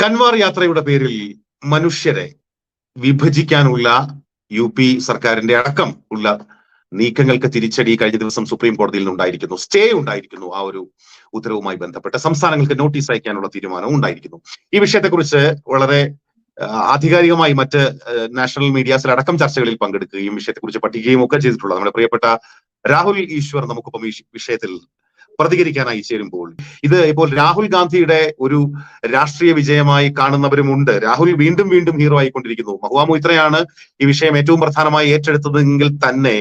കൻവാർ യാത്രയുടെ പേരിൽ മനുഷ്യരെ വിഭജിക്കാനുള്ള യു പി സർക്കാരിന്റെ അടക്കം ഉള്ള നീക്കങ്ങൾക്ക് തിരിച്ചടി കഴിഞ്ഞ ദിവസം സുപ്രീം കോടതിയിൽ നിന്നുണ്ടായിരിക്കുന്നു. സ്റ്റേ ഉണ്ടായിരിക്കുന്നു. ആ ഒരു ഉത്തരവുമായി ബന്ധപ്പെട്ട് സംസ്ഥാനങ്ങൾക്ക് നോട്ടീസ് അയക്കാനുള്ള തീരുമാനവും ഉണ്ടായിരിക്കുന്നു. ഈ വിഷയത്തെക്കുറിച്ച് വളരെ ആധികാരികമായി മറ്റ് നാഷണൽ മീഡിയാസിൽ അടക്കം ചർച്ചകളിൽ പങ്കെടുക്കുകയും വിഷയത്തെക്കുറിച്ച് പഠിക്കുകയും ഒക്കെ ചെയ്തിട്ടുള്ള നമ്മുടെ പ്രിയപ്പെട്ട രാഹുൽ ഈശ്വർ നമുക്കിപ്പം ഈ വിഷയത്തിൽ പ്രതികരിക്കാനായി ചേരുമ്പോൾ. ഇത് ഇപ്പോൾ രാഹുൽ ഗാന്ധിയുടെ ഒരു രാഷ്ട്രീയ വിജയമായി കാണുന്നവരുമുണ്ട്. രാഹുൽ വീണ്ടും വീണ്ടും ഹീറോ ആയിക്കൊണ്ടിരിക്കുന്നു. മഹുവാ മൊയ്ത്രയാണ് ഈ വിഷയം ഏറ്റവും പ്രധാനമായി ഏറ്റെടുത്തതെങ്കിൽ തന്നെ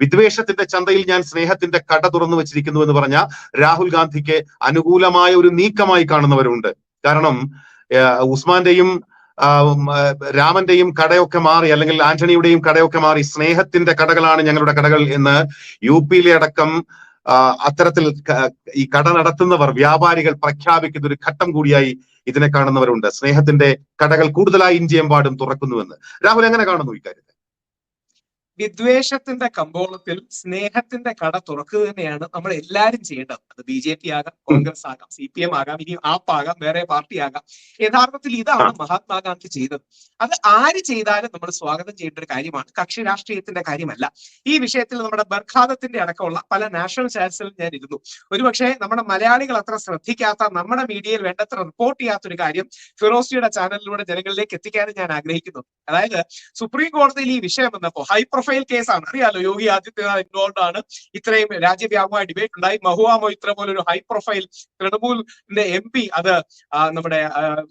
വിദ്വേഷത്തിന്റെ ചന്തയിൽ ഞാൻ സ്നേഹത്തിന്റെ കട തുറന്നു വെച്ചിരിക്കുന്നു എന്ന് പറഞ്ഞ രാഹുൽ ഗാന്ധിക്ക് അനുകൂലമായ ഒരു നീക്കമായി കാണുന്നവരുണ്ട്. കാരണം ഉസ്മാന്റെയും രാമന്റെയും കടയൊക്കെ മാറി അല്ലെങ്കിൽ ആന്റണിയുടെയും കടയൊക്കെ മാറി സ്നേഹത്തിന്റെ കടകളാണ് ഞങ്ങളുടെ കടകൾ എന്ന് യു പിയിലെ അടക്കം അത്തരത്തിൽ ഈ കട നടത്തുന്നവർ വ്യാപാരികൾ പ്രഖ്യാപിക്കുന്ന ഒരു ഘട്ടം കൂടിയായി ഇതിനെ കാണുന്നവരുണ്ട്. സ്നേഹത്തിന്റെ കടകൾ കൂടുതലായി ഇന്ത്യയെമ്പാടും തുറക്കുന്നുവെന്ന്. രാഹുൽ എങ്ങനെ കാണുന്നു ഇക്കാര്യത്തെ വിദ്വേഷത്തിന്റെ കമ്പോളത്തിൽ സ്നേഹത്തിന്റെ കട തുറക്കുക തന്നെയാണ് നമ്മൾ എല്ലാവരും ചെയ്യേണ്ടത്. അത് ബി ജെ പി ആകാം കോൺഗ്രസ് ആകാം സി പി എം ആകാം ഇനി ആപ്പ് ആകാം വേറെ പാർട്ടി ആകാം. യഥാർത്ഥത്തിൽ ഇതാണ് മഹാത്മാഗാന്ധി ചെയ്തത്. അത് ആര് ചെയ്താലും നമ്മൾ സ്വാഗതം ചെയ്യേണ്ട ഒരു കാര്യമാണ്. കക്ഷി രാഷ്ട്രീയത്തിന്റെ കാര്യമല്ല. ഈ വിഷയത്തിൽ നമ്മുടെ ബർഖാദത്തിന്റെ അടക്കമുള്ള പല നാഷണൽ ചാനൽസിലും ഞാൻ ഇരുന്നു. ഒരുപക്ഷെ നമ്മുടെ മലയാളികൾ അത്ര ശ്രദ്ധിക്കാത്ത നമ്മുടെ മീഡിയയിൽ വേണ്ടത്ര റിപ്പോർട്ട് ചെയ്യാത്ത ഒരു കാര്യം ഫിറോസിയുടെ ചാനലിലൂടെ ജനങ്ങളിലേക്ക് എത്തിക്കാനും ഞാൻ ആഗ്രഹിക്കുന്നു. അതായത് സുപ്രീം കോടതിയിൽ ഈ വിഷയം വന്നപ്പോ ഹൈ കേസാണ് അറിയാലോ യോഗി ആദിത്യനാഥ് ഇൻവോൾവ് ആണ്. ഇത്രയും രാജ്യവ്യാപകമായ ഡിബേറ്റ് ഉണ്ടായി. മഹുവ മൊയ്ത്ര പോലെ ഒരു ഹൈ പ്രൊഫൈൽ തൃണമൂലിന്റെ എം പി അത് നമ്മുടെ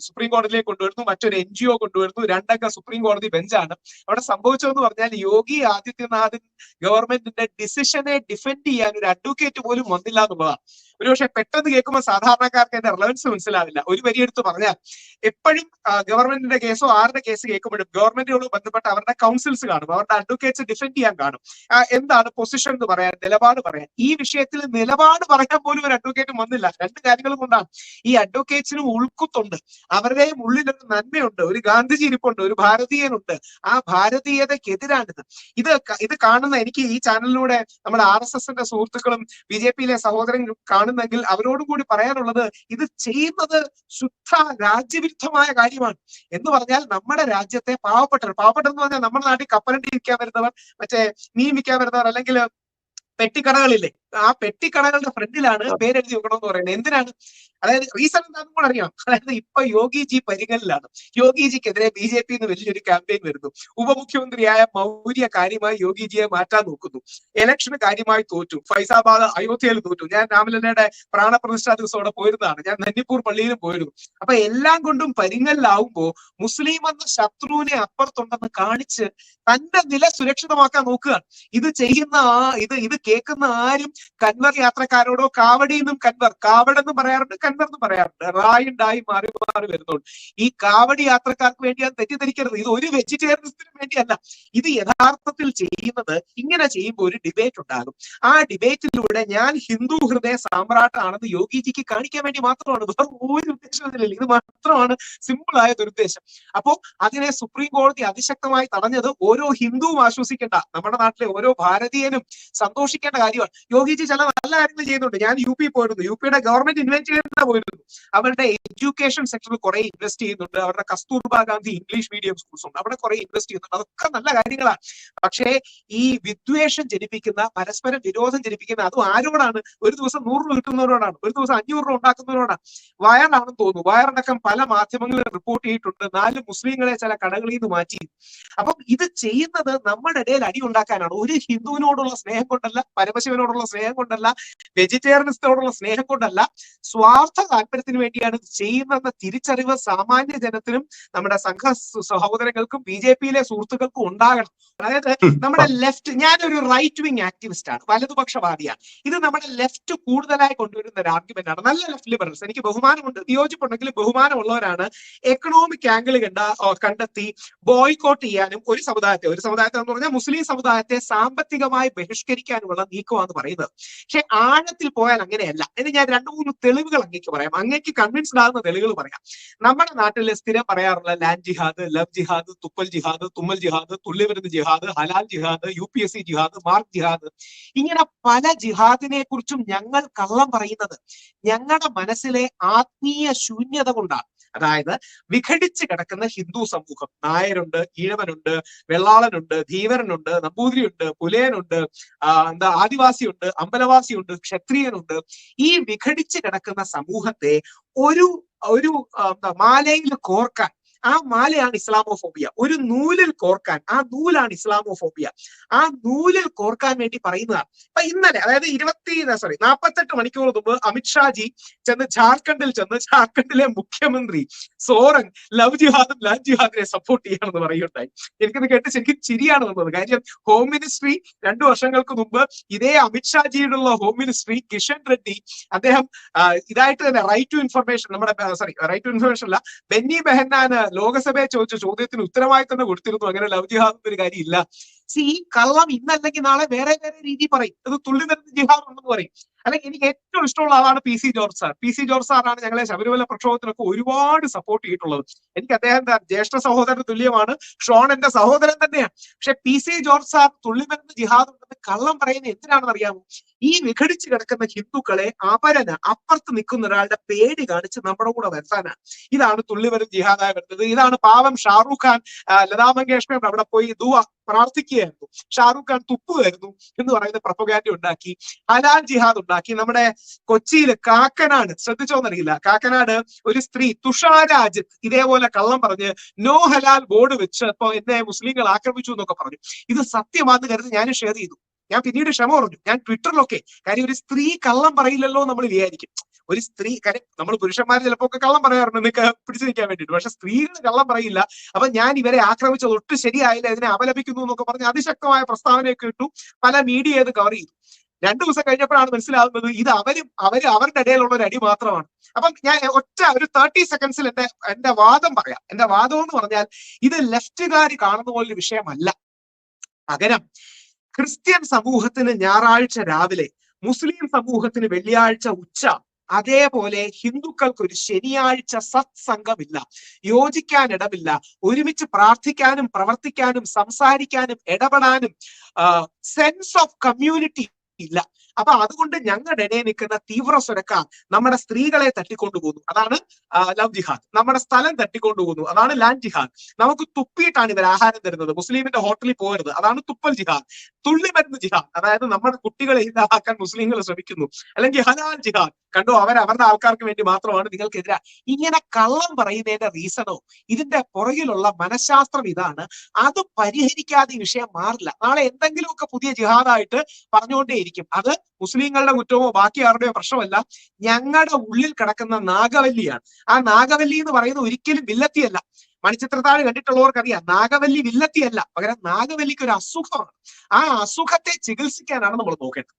സുപ്രീം കോടതിയിലേക്ക് കൊണ്ടുവരുന്നു. മറ്റൊരു എൻ ജി ഒ കൊണ്ടുവരുന്നു. രണ്ടംഗ സുപ്രീം കോടതി ബെഞ്ചാണ് അവിടെ സംഭവിച്ചതെന്ന് പറഞ്ഞാൽ യോഗി ആദിത്യനാഥ് ഗവൺമെന്റിന്റെ ഡിസിഷനെ ഡിഫെൻഡ് ചെയ്യാൻ ഒരു അഡ്വക്കേറ്റ് പോലും വന്നില്ല എന്നുള്ളതാണ്. ഒരുപക്ഷെ പെട്ടെന്ന് കേൾക്കുമ്പോൾ സാധാരണക്കാർക്ക് അതിന്റെ റിലവൻസ് മനസ്സിലാവില്ല. ഒരു വരി എടുത്ത് പറഞ്ഞാൽ എപ്പോഴും ഗവൺമെന്റിന്റെ കേസോ ആരുടെ കേസ് കേൾക്കുമ്പോഴും ഗവൺമെന്റിനോട് ബന്ധപ്പെട്ട അവരുടെ കൗൺസിൽസ് കാണും. അവരുടെ അഡ്വക്കേറ്റ്സ് ഡിഫെൻഡ് ചെയ്യാൻ കാണും. എന്താണ് പൊസിഷൻ എന്ന് പറയാൻ നിലപാട് പറയാൻ? ഈ വിഷയത്തിൽ നിലപാട് പറയാൻ പോലും ഒരു അഡ്വക്കേറ്റും വന്നില്ല. രണ്ട് കാര്യങ്ങൾ കൊണ്ടാണ്. ഈ അഡ്വക്കേറ്റ്സിനും ഉൾക്കുത്തുണ്ട്. അവരുടെയും ഉള്ളിലൊരു നന്മയുണ്ട് ഒരു ഗാന്ധിജി ഇരിപ്പുണ്ട് ഒരു ഭാരതീയനുണ്ട്. ആ ഭാരതീയതയ്ക്കെതിരാണിത്. ഇത് ഇത് കാണുന്ന എനിക്ക് ഈ ചാനലിലൂടെ നമ്മുടെ ആർ എസ് എസിന്റെ സുഹൃത്തുക്കളും ബി ജെ പിയിലെ സഹോദരങ്ങളും കാണുന്നെങ്കിൽ അവരോടും കൂടി പറയാനുള്ളത് ഇത് ചെയ്യുന്നത് ശുദ്ധ രാജ്യവിരുദ്ധമായ കാര്യമാണ്. എന്ന് പറഞ്ഞാൽ നമ്മുടെ രാജ്യത്തെ പാവപ്പെട്ടവർ പാവപ്പെട്ടവർ എന്ന് പറഞ്ഞാൽ നമ്മുടെ നാട്ടിൽ കപ്പലണ്ടി വിൽക്കാൻ വരുന്നവർ മറ്റേ മീൻ വിൽക്കാൻ വരുന്നവർ അല്ലെങ്കിൽ പെട്ടിക്കടകളില്ലേ? ആ പെട്ടിക്കടകളുടെ ഫ്രണ്ടിലാണ് പേരെഴുതി വെക്കണമെന്ന് പറയുന്നത്. എന്തിനാണ്? അതായത് റീസൺ എന്താണെന്ന് കൂടെ അറിയാം അതായത് ഇപ്പൊ യോഗിജി പരിഗണനയിലാണ് പരിഗണിലാണ്. യോഗി ജിക്കെതിരെ ബി ജെ പി എന്ന് വലിയൊരു ക്യാമ്പയിൻ വരുന്നു. ഉപമുഖ്യമന്ത്രിയായ മൗര്യ കാര്യമായി യോഗിജിയെ മാറ്റാൻ നോക്കുന്നു. ഇലക്ഷന് കാര്യമായി തോറ്റു. ഫൈസാബാദ് അയോധ്യയിൽ തോറ്റു. ഞാൻ രാമലല്ലയുടെ പ്രാണപ്രതിഷ്ഠാ ദിവസം അവിടെ പോയിരുന്നതാണ്. ഞാൻ നന്നിപ്പൂർ പള്ളിയിലും പോയിരുന്നു. അപ്പൊ എല്ലാം കൊണ്ടും പരിങ്ങലിലാവുമ്പോ മുസ്ലിം എന്ന ശത്രുവിനെ അപ്പുറത്തുണ്ടെന്ന് കാണിച്ച് തന്റെ നില സുരക്ഷിതമാക്കാൻ നോക്കുകയാണ്. ഇത് ചെയ്യുന്ന ആ ഇത് ഇത് കേൾക്കുന്ന ആരും കൻവർ യാത്രക്കാരോടോ കാവടി എന്നും കൻവർ എന്ന് പറയാറുണ്ട് കൻവർ എന്ന് പറയാറുണ്ട്. റായുണ്ടായി മാറി മാറി വരുന്നുണ്ട്. ഈ കാവടി യാത്രക്കാർക്ക് വേണ്ടി അത് തെറ്റിദ്ധരിക്കരുത്. ഇത് ഒരു വെജിറ്റേറിയൻസിന് വേണ്ടിയല്ല. ഇത് യഥാർത്ഥത്തിൽ ചെയ്യുന്നത് ഇങ്ങനെ ചെയ്യുമ്പോൾ ഒരു ഡിബേറ്റ് ഉണ്ടാകും. ആ ഡിബേറ്റിലൂടെ ഞാൻ ഹിന്ദു ഹൃദയ സാമ്രാട്ടാണെന്ന് യോഗിജിക്ക് കാണിക്കാൻ വേണ്ടി മാത്രമാണ്. ഒരു ഉദ്ദേശമില്ല ഇത് മാത്രമാണ് സിമ്പിൾ ആയ ദുരുദ്ദേശം അപ്പോ അതിനെ സുപ്രീം കോടതി അതിശക്തമായി തടഞ്ഞത് ഓരോ ഹിന്ദുവും ആശ്വസിക്കേണ്ട നമ്മുടെ നാട്ടിലെ ഓരോ ഭാരതീയനും സന്തോഷിക്കേണ്ട കാര്യമാണ്. യോഗിജി ചില നല്ല കാര്യങ്ങൾ ചെയ്യുന്നുണ്ട്. ഞാൻ യു പി പോയിരുന്നു. യു പിയുടെ ഗവൺമെന്റ് ഇൻവെസ്റ്റ് ചെയ്യുന്ന പോയിരുന്നു അവരുടെ എഡ്യൂക്കേഷൻ സെക്ടറിൽ കുറെ ഇൻവെസ്റ്റ് ചെയ്യുന്നുണ്ട്. അവരുടെ Kasturba Gandhi English medium schools ഉണ്ട്. അവിടെ കുറെ ഇൻവെസ്റ്റ് ചെയ്യുന്നുണ്ട്. അതൊക്കെ നല്ല കാര്യങ്ങളാണ്. പക്ഷേ ഈ വിദ്വേഷം ജനിപ്പിക്കുന്ന പരസ്പര വിരോധം ജനിപ്പിക്കുന്ന അതും ആരോടാണ്? ഒരു ദിവസം നൂറ് രൂപ കിട്ടുന്നവരോടാണ്. ഒരു ദിവസം അഞ്ഞൂറ് രൂപ ഉണ്ടാക്കുന്നവരോടാണ്. വയറാണെന്ന് തോന്നുന്നു. വയറടക്കം പല മാധ്യമങ്ങളിൽ റിപ്പോർട്ട് ചെയ്തിട്ടുണ്ട്. നാല് മുസ്ലിങ്ങളെ ചില കടകളിൽ നിന്ന് മാറ്റി. അപ്പം ഇത് ചെയ്യുന്നത് നമ്മുടെ ഇടയിൽ അടി ഉണ്ടാക്കാനാണ് ഒരു ഹിന്ദുവിനോടുള്ള സ്നേഹം കൊണ്ടല്ല പരമശിവനോടുള്ള സ്നേഹം കൊണ്ടല്ല വെജിറ്റേറിയൻസിനോടുള്ള സ്നേഹം കൊണ്ടല്ല സ്വാർത്ഥ താല്പര്യത്തിന് വേണ്ടിയാണ് ഇത് ചെയ്യുന്നതെന്ന തിരിച്ചറിവ് സാമാന്യ ജനത്തിനും നമ്മുടെ സംഘ സഹോദരങ്ങൾക്കും ബി ജെ പിയിലെ സുഹൃത്തുക്കൾക്കും ഉണ്ടാകണം. അതായത് നമ്മുടെ ലെഫ്റ്റ് ഞാനൊരു റൈറ്റ് വിങ് ആക്ടിവിസ്റ്റ് ആണ് വലതുപക്ഷവാദിയാണ്. ഇത് നമ്മുടെ ലെഫ്റ്റ് കൂടുതലായി കൊണ്ടുവരുന്ന ഒരു ആർഗ്യുമെന്റ് ആണ് നല്ല ലെഫ്റ്റ് ലിബറൽസ് എനിക്ക് ബഹുമാനമുണ്ട്. വിയോജിപ്പുണ്ടെങ്കിൽ ബഹുമാനമുള്ളവരാണ് എക്കണോമിക് ആംഗിൾ കണ്ട കണ്ടെത്തി ബോയ്ക്കോട്ട് ചെയ്യാനും ഒരു സമുദായത്തെ ഒരു സമുദായത്തെ എന്ന് പറഞ്ഞാൽ മുസ്ലിം സമുദായത്തെ സാമ്പത്തികമായി ബഹിഷ്കരിക്കാനുമുള്ള നീക്കമാണെന്ന് പറയുന്നത്. പക്ഷെ ആഴത്തിൽ പോയാൽ അങ്ങനെയല്ല. ഇനി ഞാൻ രണ്ടു മൂന്ന് തെളിവുകൾ അങ്ങേക്ക് പറയാം. അങ്ങേക്ക് കൺവിൻസ്ഡ് ആകുന്ന തെളിവുകൾ പറയാം. നമ്മുടെ നാട്ടിൽ സ്ഥിരം പറയാറുള്ള ലാൻഡ് ജിഹാദ് ലവ് ജിഹാദ് തുപ്പൽ ജിഹാദ് തുമ്മൽ ജിഹാദ് തുള്ളിവരുന്ന ജിഹാദ് ഹലാൽ ജിഹാദ് യു പി എസ് സി ജിഹാദ് മാർക്ക് ജിഹാദ് ഇങ്ങനെ പല ജിഹാദിനെ കുറിച്ചും ഞങ്ങൾ കള്ളം പറയുന്നത് ഞങ്ങളുടെ മനസ്സിലെ ആത്മീയ ശൂന്യത കൊണ്ടാണ്. അതായത് വിഘടിച്ച് കിടക്കുന്ന ഹിന്ദു സമൂഹം. നായരുണ്ട് ഈഴവനുണ്ട് വെള്ളാളനുണ്ട് ധീവരനുണ്ട് നമ്പൂതിരിയുണ്ട് പുലയനുണ്ട് എന്താ ആദിവാസിയുണ്ട് അമ്പലവാസിയുണ്ട് ക്ഷത്രിയനുണ്ട്. ഈ വിഘടിച്ച് കിടക്കുന്ന സമൂഹത്തെ ഒരു ഒരു എന്താ മാലയിൽ കോർക്കാൻ ആ മാലയാണ് ഇസ്ലാമോഫോബിയ. ഒരു നൂലിൽ കോർക്കാൻ ആ നൂലാണ് ഇസ്ലാമോഫോബിയ. ആ നൂലിൽ കോർക്കാൻ വേണ്ടി പറയുന്നതാണ് അപ്പൊ ഇന്നലെ അതായത് ഇരുപത്തി സോറി നാൽപ്പത്തെട്ട് മണിക്കൂർ മുമ്പ് അമിത്ഷാജി ചെന്ന് ജാർഖണ്ഡിൽ ചെന്ന് ജാർഖണ്ഡിലെ മുഖ്യമന്ത്രി സോറൻ ലവ് ജിഹാദും ലാൽ ജിഹാദിനെ സപ്പോർട്ട് ചെയ്യണമെന്ന് പറയുകയുണ്ടായി. എനിക്കത് കേട്ട് ശരിക്കും ചിരിയാണ് വന്നത് കാര്യം ഹോം മിനിസ്ട്രി രണ്ടു വർഷങ്ങൾക്ക് മുമ്പ് ഇതേ അമിത്ഷാജിയുടെ ഹോം മിനിസ്ട്രി കിഷൻ റെഡ്ഡി അദ്ദേഹം ഇതായിട്ട് തന്നെ റൈറ്റ് ടു ഇൻഫർമേഷൻ നമ്മുടെ സോറി റൈറ്റ് ടു ഇൻഫർമേഷൻ അല്ല ബെന്നി ബെഹന്നാന് ലോകസഭയെ ചോദിച്ച ചോദ്യത്തിന് ഉത്തരമായി തന്നെ കൊടുത്തിരുന്നു. അങ്ങനെ ലവ് ഒരു കാര്യമില്ല. സി ഈ കള്ളം ഇന്നല്ലെങ്കിൽ നാളെ വേറെ വേറെ രീതി പറയും. അത് തുള്ളി വരുന്ന ജിഹാദ് ഉണ്ടെന്ന് പറയും. അല്ലെങ്കിൽ എനിക്ക് ഏറ്റവും ഇഷ്ടമുള്ള ആളാണ് P C George sir. P C George സാറാണ് ഞങ്ങളെ ശബരിമല പ്രക്ഷോഭത്തിനൊക്കെ ഒരുപാട് സപ്പോർട്ട് ചെയ്തിട്ടുള്ളത്. എനിക്ക് അദ്ദേഹം ജ്യേഷ്ഠ സഹോദരന് തുല്യമാണ്. ഷോൺ എന്റെ സഹോദരൻ തന്നെയാണ്. പക്ഷെ പി സി ജോർജ് സാർ തുള്ളി വരുന്ന ജിഹാദ് ഉണ്ടെന്ന് കള്ളം പറയുന്നത് എന്തിനാണെന്ന് അറിയാമോ? ഈ വിഘടിച്ച് കിടക്കുന്ന ഹിന്ദുക്കളെ അപരന് അപ്പുറത്ത് നിൽക്കുന്ന ഒരാളുടെ പേടി കാണിച്ച് നമ്മുടെ കൂടെ വരുത്താനാണ് ഇതാണ് തുള്ളിവരും ജിഹാദായി വരുന്നത്. ഇതാണ് പാവം ഷാറൂഖ് ഖാൻ ലതാ മങ്കേഷ്കർ അവിടെ പോയി ദുവ പ്രാർത്ഥിക്കുകയായിരുന്നു. ഷാറൂഖ് ഖാൻ തുപ്പുമായിരുന്നു എന്ന് പറയുന്ന പ്രൊപ്പഗാൻഡി ഉണ്ടാക്കി. ഹലാൽ ജിഹാദ് ഉണ്ടാക്കി. നമ്മുടെ കൊച്ചിയിൽ കാക്കനാട് ശ്രദ്ധിച്ചോന്നറിയില്ല കാക്കനാട് ഒരു സ്ത്രീ തുഷാരാജ് ഇതേപോലെ കള്ളം പറഞ്ഞ് നോ ഹലാൽ ബോർഡ് വെച്ച് ഇപ്പൊ എന്നെ മുസ്ലിങ്ങൾ ആക്രമിച്ചു എന്നൊക്കെ പറഞ്ഞു. ഇത് സത്യമാണെന്ന് കരുതി ഞാൻ ഷെയർ ചെയ്തു. ഞാൻ പിന്നീട് ക്ഷമ പറഞ്ഞു. ഞാൻ ട്വിറ്ററിലൊക്കെ കാര്യം ഒരു സ്ത്രീ കള്ളം പറയില്ലല്ലോ നമ്മൾ വിചാരിക്കും. ഒരു സ്ത്രീ കാര്യം നമ്മൾ പുരുഷന്മാർ ചിലപ്പോ ഒക്കെ കള്ളം പറയാറുണ്ട് നിങ്ങൾക്ക് പിടിച്ചു നിൽക്കാൻ വേണ്ടിയിട്ട്. പക്ഷെ സ്ത്രീകൾ കള്ളം പറയില്ല. അപ്പൊ ഞാൻ ഇവരെ ആക്രമിച്ചത് ഒട്ടും ശരിയായില്ല. ഇതിനെ അപലപിക്കുന്നു എന്നൊക്കെ പറഞ്ഞ് അതിശക്തമായ പ്രസ്താവനയൊക്കെ ഇട്ടു. പല മീഡിയ ഇത് കവർ ചെയ്തു. രണ്ടു ദിവസം കഴിഞ്ഞപ്പോഴാണ് മനസ്സിലാവുന്നത് ഇത് അവരും അവർ അവരുടെ ഇടയിലുള്ള ഒരു അടി മാത്രമാണ്. അപ്പം ഞാൻ ഒറ്റ ഒരു തേർട്ടി സെക്കൻഡ്സിൽ എന്റെ എന്റെ വാദം പറയാം. എന്റെ വാദം എന്ന് പറഞ്ഞാൽ ഇത് ലെഫ്റ്റുകാർ കാണുന്ന പോലെ വിഷയമല്ല. പകരം ക്രിസ്ത്യൻ സമൂഹത്തിന് ഞായറാഴ്ച രാവിലെ മുസ്ലിം സമൂഹത്തിന് വെള്ളിയാഴ്ച ഉച്ച അതേപോലെ ഹിന്ദുക്കൾക്ക് ഒരു ശനിയാഴ്ച സത്സംഗമില്ല. യോജിക്കാൻ ഇടമില്ല ഒരുമിച്ച് പ്രാർത്ഥിക്കാനും പ്രവർത്തിക്കാനും സംസാരിക്കാനും ഇടപെടാനും സെൻസ് ഓഫ് കമ്മ്യൂണിറ്റി 伊拉。അപ്പൊ അതുകൊണ്ട് ഞങ്ങളുടെ ഇടയിൽ നിൽക്കുന്ന തീവ്ര സ്വരക്കാർ നമ്മുടെ സ്ത്രീകളെ തട്ടിക്കൊണ്ടുപോകുന്നു. അതാണ് ലവ് ജിഹാദ്. നമ്മുടെ സ്ഥലം തട്ടിക്കൊണ്ടുപോകുന്നു. അതാണ് ലാൻഡ് ജിഹാദ്. നമുക്ക് തുപ്പിയിട്ടാണ് ഇവർ ആഹാരം തരുന്നത്. മുസ്ലിമിന്റെ ഹോട്ടലിൽ പോകരുത്. അതാണ് തുപ്പൽ ജിഹാദ്. തുള്ളി മരുന്ന് ജിഹാദ്. അതായത് നമ്മുടെ കുട്ടികളെ ഇല്ലാതാക്കാൻ മുസ്ലിങ്ങൾ ശ്രമിക്കുന്നു. അല്ലെങ്കിൽ ഹലാൽ ജിഹാദ്. കണ്ടോ അവർ അവരുടെ ആൾക്കാർക്ക് വേണ്ടി മാത്രമാണ് നിങ്ങൾക്കെതിരെ. ഇങ്ങനെ കള്ളം പറയുന്നതിന്റെ റീസണോ? ഇതിന്റെ പുറകിലുള്ള മനഃശാസ്ത്രം ഇതാണ്. അത് പരിഹരിക്കാതെ വിഷയം മാറില്ല. നാളെ എന്തെങ്കിലുമൊക്കെ പുതിയ ജിഹാദായിട്ട് പറഞ്ഞുകൊണ്ടേയിരിക്കും. അത് മുസ്ലിങ്ങളുടെ കുറ്റമോ ബാക്കി ആരുടെയോ പ്രശ്നമല്ല. ഞങ്ങളുടെ ഉള്ളിൽ കിടക്കുന്ന നാഗവല്ലിയാണ്. ആ നാഗവല്ലി എന്ന് പറയുന്നത് ഒരിക്കലും വില്ലത്തിയല്ല. മണിച്ചിത്രത്താഴ് കണ്ടിട്ടുള്ളവർക്കറിയാം. നാഗവല്ലി വില്ലത്തിയല്ല. പകരം നാഗവല്ലിക്ക് ഒരു അസുഖമാണ്. ആ അസുഖത്തെ ചികിത്സിക്കാനാണ് നമ്മൾ നോക്കേണ്ടത്.